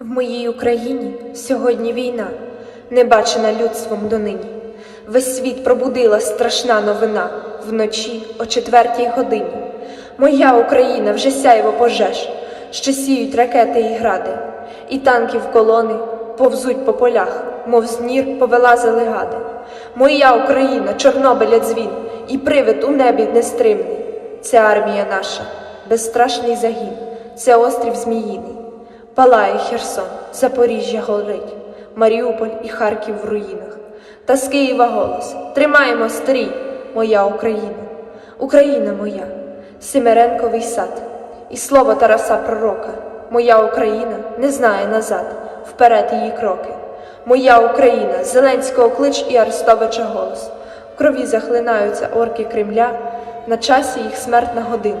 В моїй Україні сьогодні війна, не бачена людством донині. Весь світ пробудила страшна новина вночі о четвертій годині. Моя Україна вже сяйво пожеж, що сіють ракети і гради, і танки в колони повзуть по полях, мов з нір повилазили гади. Моя Україна, Чорнобиля дзвін, і привид у небі нестримний. Це армія наша, безстрашний загін, це острів Зміїний. Палає Херсон, Запоріжжя горить, Маріуполь і Харків в руїнах. Та з Києва голос Тримаємо стрій, моя Україна, Україна моя, Семеренковий сад, і слово Тараса Пророка, моя Україна не знає назад, вперед її кроки. Моя Україна, Зеленського клич і Арестовича голос. В крові захлинаються орки Кремля, на часі їх смертна година.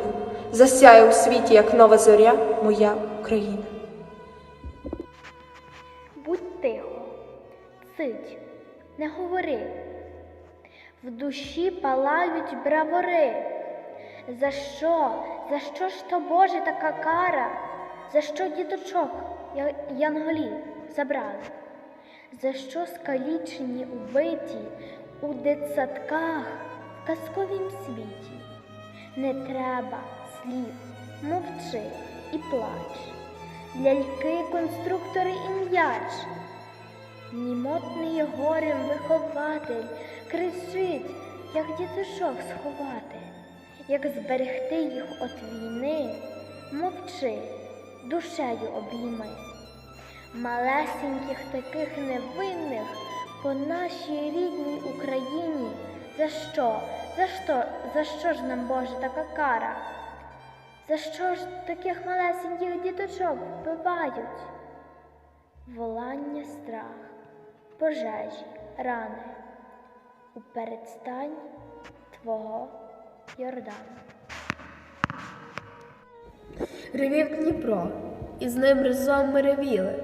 Засяє у світі, як нова зоря, моя Україна. Цить, не говори. В душі палають бравори. За що? За що ж то Боже така кара? За що діточок янголів забрали? За що скалічені убиті у дитсадках в казковім світі? Не треба слів, мовчи і плач. Ляльки, конструктори і м'яч. Німотний горем вихователь кричить, як діточок сховати, як зберегти їх от війни, мовчи, душею обійми. Малесеньких таких невинних по нашій рідній Україні. За що? За що? За що ж нам Боже така кара? За що ж таких малесеньких діточок вбивають? Волання страх, пожежі, рани у передстань Твого Йордану. Ревів Дніпро, і з ним разом ми ревіли,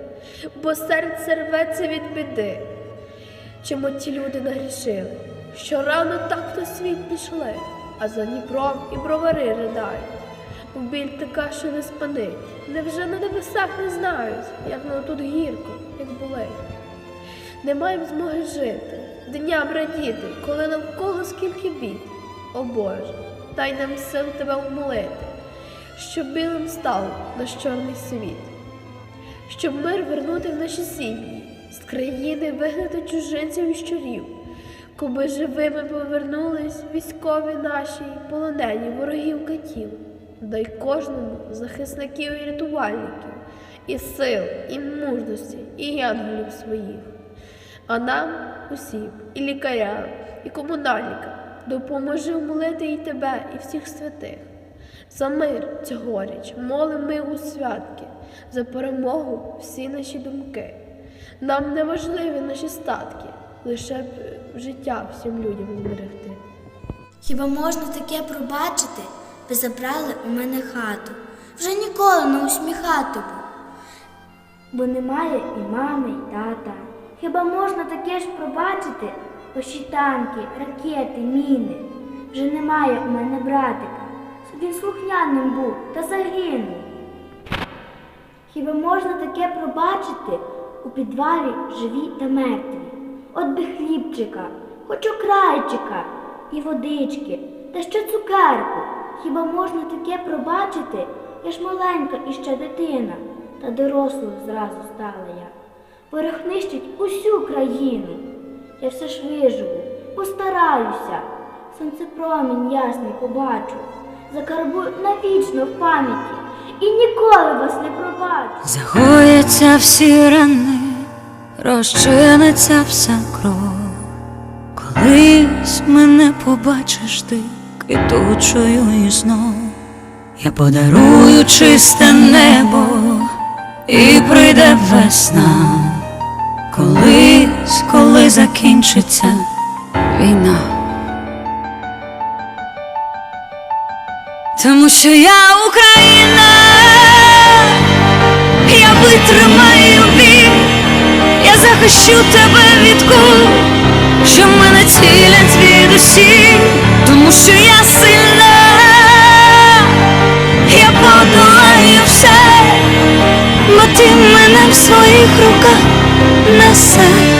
бо серце рветься від біди. Чому ті люди нагрішили, що рано так то світ пішли, а за Дніпром і бровари ridaють. Бо біль така, що не спанить. Невже на небесах не знають, як нам тут гірко, як болить? Не маємо змоги жити, дням радіти, коли навколо скільки бід. О Боже, дай нам сил тебе умолити, щоб білим став наш чорний світ, щоб мир вернути в наші сім'ї, з країни вигнати чужинців і щурів, коби живими повернулись військові наші, полонені ворогів катів. Дай кожному захисників і рятувальників, і сил, і мужності, і янголів своїх. А нам усім, і лікарям, і комунальникам, допоможи вмолити і тебе, і всіх святих. За мир цьогоріч молим ми у святки, за перемогу всі наші думки. Нам не важливі наші статки, лише б життя всім людям зберегти. Хіба можна таке пробачити? Ви забрали у мене хату. Вже ніколи не усміхатиму. Бо немає і мами, і тата. Хіба можна таке ж пробачити? Ось і танки, ракети, міни. Вже немає у мене братика. Він слухняним був та загинув. Хіба можна таке пробачити у підвалі живі та мертві? От би хлібчика, хоч окрайчика і водички, та ще цукерку. Хіба можна таке пробачити? Я ж маленька і ще дитина. та дорослою зразу стала я. Ворог нищить усю країну. Я все ж виживу, постараюся. Сонце промінь ясний побачу, закарбую навічно в пам'яті і ніколи вас не пробачу. Загояться всі рани, розчиниться вся кров. Колись мене побачиш ти квітучою і знов. Я подарую чисте небо і прийде весна. Колись, коли закінчиться війна. Тому що я Україна, я витримаю бій, я захищу тебе від кул, що мене цілять звідусі, тому що я сильна, я подолаю все, бо ти мене в своїх руках the